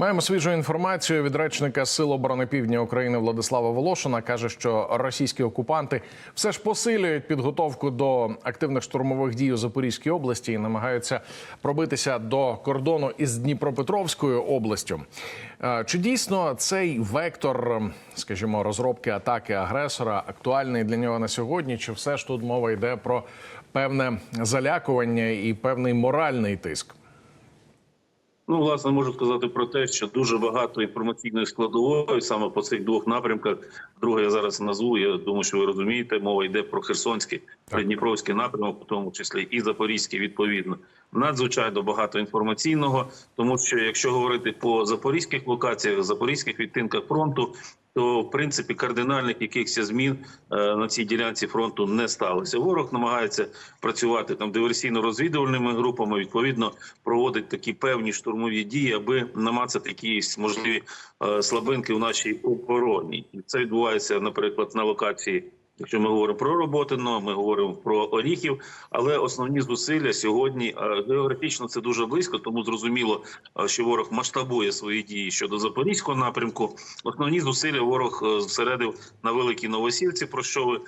Маємо свіжу інформацію від речника Сил оборони Півдня України Владислава Волошина. каже, що російські окупанти все ж посилюють підготовку до активних штурмових дій у Запорізькій області і намагаються пробитися до кордону із Дніпропетровською областю. Е, Чи дійсно цей вектор, скажімо, розробки атаки агресора актуальний для нього на сьогодні? Чи все ж тут мова йде про певне залякування і певний моральний тиск? Ну, власне, можу сказати про те, що дуже багато інформаційної складової саме по цих двох напрямках. Друге, я зараз назву. Я думаю, що ви розумієте, мова йде про Херсонський, Придніпровський напрямок, в тому числі і Запорізький, відповідно. Надзвичайно багато інформаційного, тому що якщо говорити по запорізьких локаціях, запорізьких відтинках фронту, то в принципі кардинальних якихось змін е, на цій ділянці фронту не сталося. Ворог намагається працювати там диверсійно-розвідувальними групами. Відповідно, проводить такі певні штурмові дії, аби намацати якісь можливі е, слабинки в нашій обороні. Це відбувається, наприклад, на локації. Якщо ми говоримо про Роботино, ми говоримо про Оріхів, але основні зусилля сьогодні е, географічно це дуже близько, тому зрозуміло, е, що ворог масштабує свої дії щодо запорізького напрямку. Основні зусилля ворог е, зосередив на великій новосівці. про що ви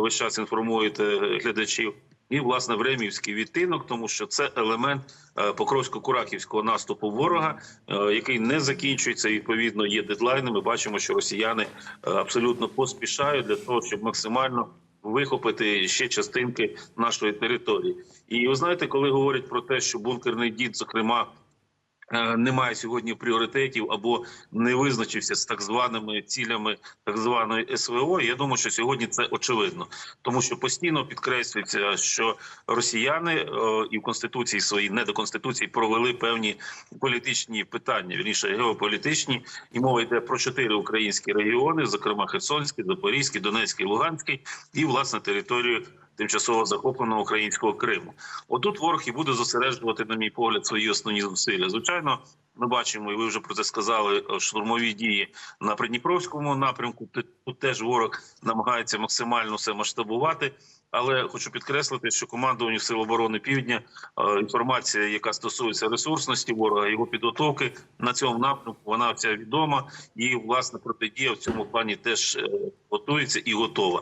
весь час інформуєте глядачів. І власне Времівський відтинок, тому що це елемент е, покровсько-кураківського наступу ворога, е, який не закінчується. Відповідно, є дедлайни. Ми бачимо, що росіяни е, абсолютно поспішають для того, щоб максимально вихопити ще частинки нашої території. І ви знаєте, коли говорять про те, що бункерний дід, зокрема. Е, Немає сьогодні пріоритетів або не визначився з так званими цілями так званої СВО. Я думаю, що сьогодні це очевидно, тому що постійно підкреслюється, що росіяни е, і в конституції своїй не до конституції провели певні політичні питання, вірніше геополітичні, і мова йде про чотири українські регіони, зокрема Херсонський, Запорізький, Донецький, Луганський, і власне територію тимчасово захопленого українського Криму. Отут ворог і буде зосереджувати, на мій погляд, свої основні зусилля. Звичайно, ми бачимо, і ви вже про це сказали. е, Штурмові дії на Придніпровському напрямку. Тут тут теж ворог намагається максимально все масштабувати. Але хочу підкреслити, що командуванню Сил оборони Півдня е, інформація, яка стосується ресурсності ворога, його підготовки на цьому напрямку, вона вся відома, і власне протидія в цьому плані теж е, готується і готова.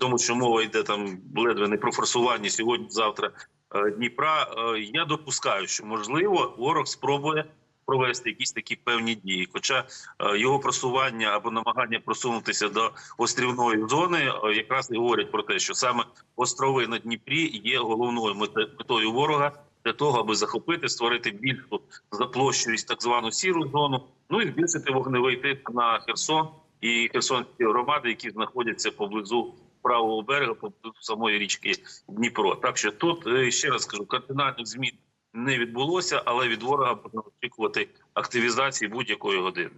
Тому що мова йде там ледве не про форсування сьогодні, завтра е, Дніпра. Я допускаю, що можливо ворог спробує провести якісь такі певні дії. Хоча е, його просування або намагання просунутися до острівної зони е, якраз і говорять про те, що саме острови на Дніпрі є головною метою ворога. Для того аби захопити, створити більшу заплощуюсь так звану сіру зону, ну і збільшити вогневий тиск на Херсон і Херсонські громади, які знаходяться поблизу правого берега, поблизу самої річки Дніпро. Так що тут е, ще раз кажу, кардинальних змін не відбулося, але від ворога можна очікувати активізації будь-якої години.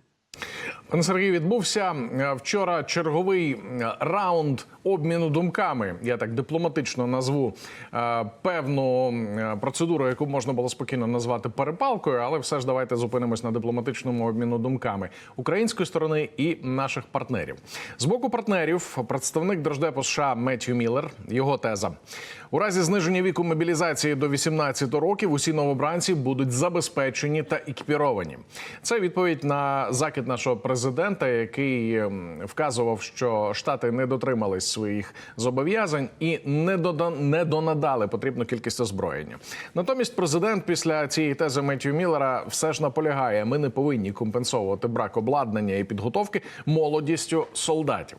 Пане Сергій, відбувся е, вчора черговий е, раунд обміну думками. Я так дипломатично назву е, певну процедуру, яку можна було спокійно назвати перепалкою, але все ж давайте зупинимось на дипломатичному обміну думками української сторони і наших партнерів. З боку партнерів представник держдепу США Меттью Міллер. Його теза у разі зниження віку мобілізації до 18 років. Усі новобранці будуть забезпечені та екіпіровані. Це відповідь на закид нашого президента, який ем, вказував, що штати не дотримались своїх зобов'язань і не не донадали потрібну кількість озброєння. Натомість, президент після цієї тези Меттью Міллера все ж наполягає: ми не повинні компенсовувати брак обладнання і підготовки молодістю солдатів.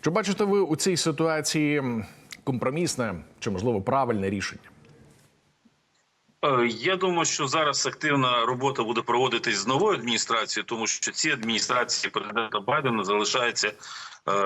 Чи бачите ви у цій ситуації компромісне чи можливо правильне рішення? Е, Я думаю, що зараз активна робота буде проводитись з новою адміністрацією, тому що ці адміністрації президента Байдена залишається, е,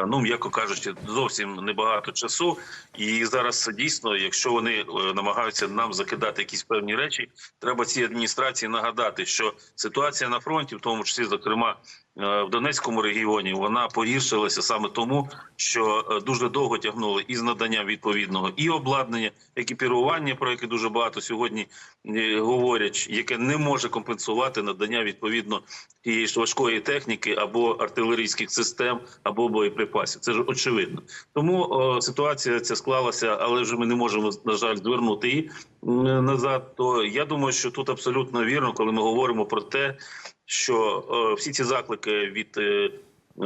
ну м'яко кажучи, зовсім небагато часу. І зараз дійсно, якщо вони е, намагаються нам закидати якісь певні речі, треба цій адміністрації нагадати, що ситуація на фронті, в тому числі, зокрема. е, В Донецькому регіоні вона погіршилася саме тому, що е, дуже довго тягнули із наданням відповідного і обладнання, екіпірування, про яке дуже багато сьогодні е, говорять, яке не може компенсувати надання відповідно тієї ж важкої техніки або артилерійських систем, або боєприпасів. Це ж очевидно. Тому о, ситуація ця склалася, але вже ми не можемо на жаль звернути її назад. То я думаю, що тут абсолютно вірно, коли ми говоримо про те. що е, всі ці заклики від е,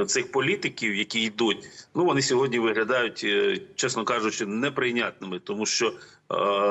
цих політиків, які йдуть, ну вони сьогодні виглядають, е, чесно кажучи, неприйнятними, тому що е,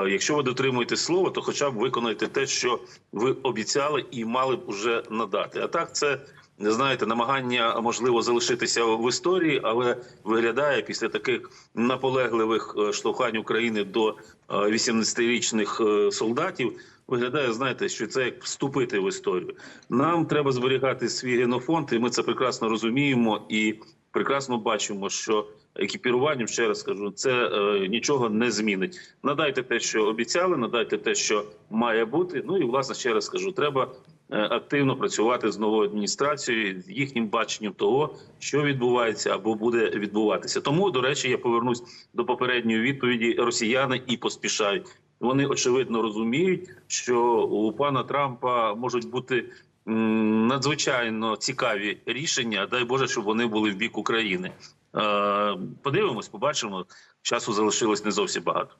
якщо ви дотримуєте слова, то хоча б виконуєте те, що ви обіцяли і мали б уже надати. А так це. Не знаєте, намагання можливо залишитися в історії, але виглядає після таких наполегливих е, штовхань України до е, 18-річних е, солдатів. Виглядає, знаєте, що це як вступити в історію. Нам треба зберігати свій генофонд, і ми це прекрасно розуміємо і прекрасно бачимо, що екіпіруванням, ще раз скажу, це е, нічого не змінить. Надайте те, що обіцяли, надайте те, що має бути. Ну і власне ще раз скажу, треба е, активно працювати з новою адміністрацією, з їхнім баченням того, що відбувається або буде відбуватися. Тому, до речі, я повернусь до попередньої відповіді. Росіяни і поспішають. Вони очевидно розуміють, що у пана Трампа можуть бути надзвичайно цікаві рішення. Дай Боже, щоб вони були в бік України. Е, Подивимось, побачимо. Часу залишилось не зовсім багато.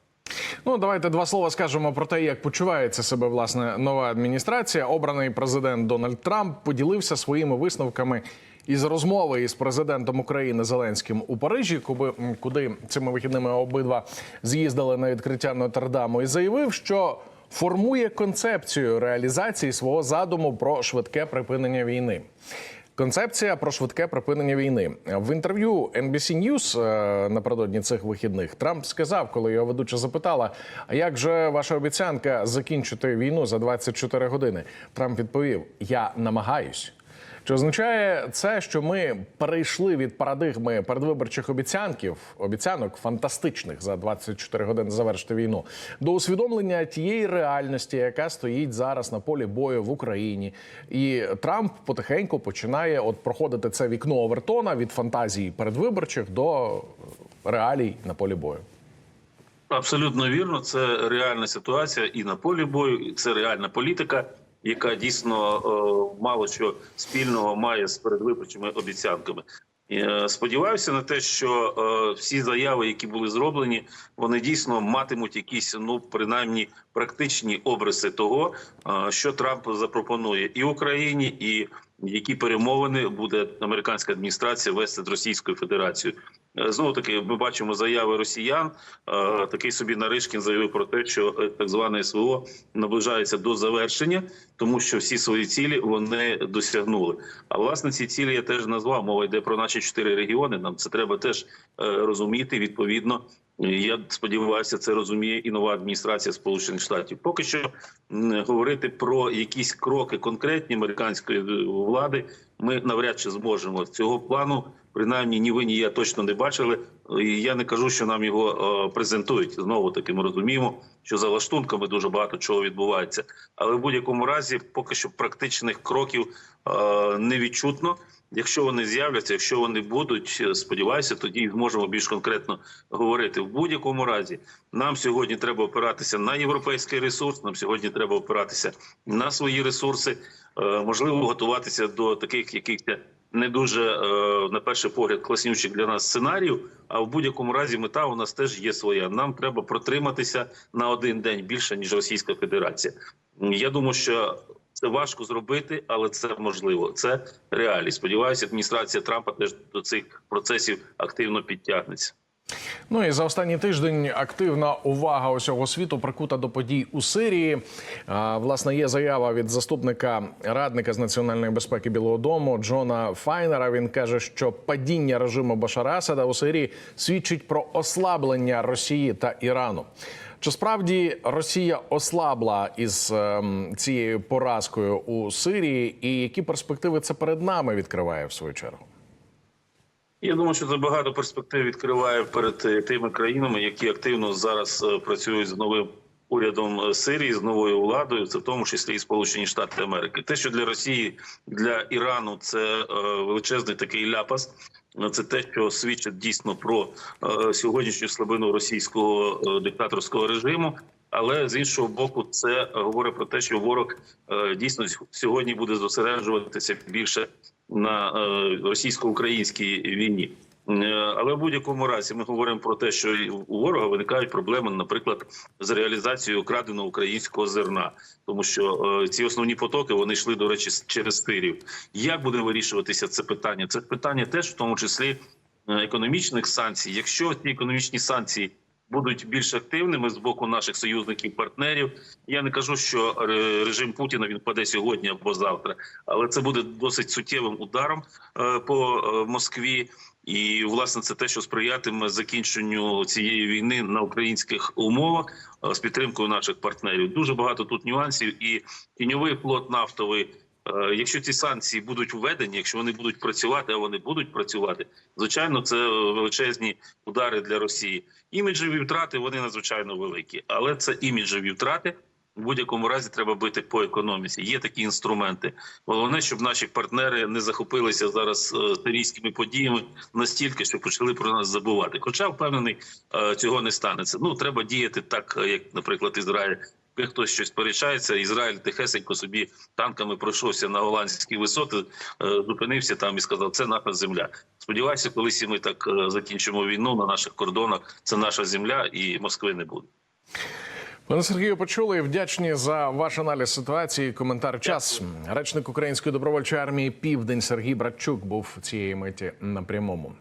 Ну, давайте два слова скажемо про те, як почувається себе власне нова адміністрація. Обраний президент Дональд Трамп поділився своїми висновками із розмови із президентом України Зеленським у Парижі, куди, куди цими вихідними обидва з'їздили на відкриття Нотр-Даму, і заявив, що формує концепцію реалізації свого задуму про швидке припинення війни. Концепція про швидке припинення війни в інтерв'ю NBC News е, напередодні цих вихідних Трамп сказав, коли його ведуча запитала: А як же ваша обіцянка закінчити війну за 24 години? Трамп відповів: Я намагаюсь. Чи означає це, що ми перейшли від парадигми передвиборчих обіцянків, обіцянок фантастичних за 24 години завершити війну, до усвідомлення тієї реальності, яка стоїть зараз на полі бою в Україні, і Трамп потихеньку починає от проходити це вікно Овертона від фантазій передвиборчих до реалій на полі бою. Абсолютно вірно. Це реальна ситуація і на полі бою, і це реальна політика, яка дійсно е, мало що спільного має з передвиборчими обіцянками. Е, Сподіваюся на те, що е, всі заяви, які були зроблені, вони дійсно матимуть якісь, ну принаймні, практичні обриси того, що Трамп запропонує і Україні, і які перемовини буде американська адміністрація вести з Російською Федерацією. Е, Знову таки, ми бачимо заяви росіян. Е, Такий собі Наришкін заявив про те, що е, так зване СВО наближається до завершення, тому що всі свої цілі вони досягнули. А власне ці цілі я теж назвав. Мова йде про наші чотири регіони. Нам це треба теж розуміти. Відповідно, я сподіваюся, це розуміє і нова адміністрація Сполучених Штатів. Поки що говорити про якісь кроки конкретні американської влади. Ми навряд чи зможемо цього плану. Принаймні, ні ви, ні я точно не бачили. І я не кажу, що нам його е, презентують. Знову таки, ми розуміємо, що за лаштунками дуже багато чого відбувається. Але в будь-якому разі, поки що практичних кроків е, не відчутно. Якщо вони з'являться, якщо вони будуть, е, сподіваюся, тоді зможемо більш конкретно говорити. В будь-якому разі нам сьогодні треба опиратися на європейський ресурс. Нам сьогодні треба опиратися на свої ресурси. Е, можливо, готуватися до таких якихось не дуже е, на перший погляд класнючих для нас сценаріїв. А в будь-якому разі мета у нас теж є своя. Нам треба протриматися на один день більше ніж Російська Федерація. Я думаю, що важко зробити, але це можливо. Це реалість. Сподіваюся, адміністрація Трампа теж до цих процесів активно підтягнеться. Ну і за останній тиждень активна увага усього світу прикута до подій у Сирії. А, власне, є заява від заступника радника з національної безпеки Білого Дому Джона Файнера. Він каже, що падіння режиму Башара Асада у Сирії свідчить про ослаблення Росії та Ірану. Чи справді Росія ослабла із ем, цією поразкою у Сирії, і які перспективи це перед нами відкриває в свою чергу? Я думаю, що це багато перспектив відкриває перед е, тими країнами, які активно зараз е, працюють з новим урядом Сирії, з новою владою. Це в тому числі і Сполучені Штати Америки. Те, що для Росії, для Ірану це е, величезний такий ляпас. Це те, що свідчить дійсно про е, сьогоднішню слабину російського е, диктаторського режиму. Але з іншого боку, це говорить про те, що ворог дійсно сьогодні буде зосереджуватися більше на російсько-українській війні. Е, Але в будь-якому разі ми говоримо про те, що у ворога виникають проблеми, наприклад, з реалізацією украденого українського зерна, тому що е, ці основні потоки вони йшли, до речі, через тирів. Як буде вирішуватися це питання? Це питання теж, в тому числі е, економічних санкцій. Якщо ці економічні санкції будуть більш активними з боку наших союзників партнерів, я не кажу, що режим Путіна він паде сьогодні або завтра, але це буде досить суттєвим ударом е, по е, Москві. І власне це те, що сприятиме закінченню цієї війни на українських умовах е, з підтримкою наших партнерів. Дуже багато тут нюансів, і тіньовий флот нафтовий. Е, Якщо ці санкції будуть введені, якщо вони будуть працювати, а вони будуть працювати, звичайно, це величезні удари для Росії. Іміджеві втрати вони надзвичайно великі, але це іміджеві втрати. В будь-якому разі треба бити по економіці. Є такі інструменти. Головне, щоб наші партнери не захопилися зараз е, сирійськими подіями настільки, що почали про нас забувати. Хоча впевнений, е, цього не станеться. Ну треба діяти так, як, наприклад, Ізраїль. Хтось щось сперечається, Ізраїль тихесенько собі танками пройшовся на голландські висоти, е, зупинився там і сказав, це наша земля. Сподіваюся, колись і ми так е, закінчимо війну на наших кордонах. Це наша земля, і Москви не буде. Пане Сергію, почули вдячні за ваш аналіз ситуації. Коментар час. Речник Української добровольчої армії Південь Сергій Братчук був цієї миті на прямому.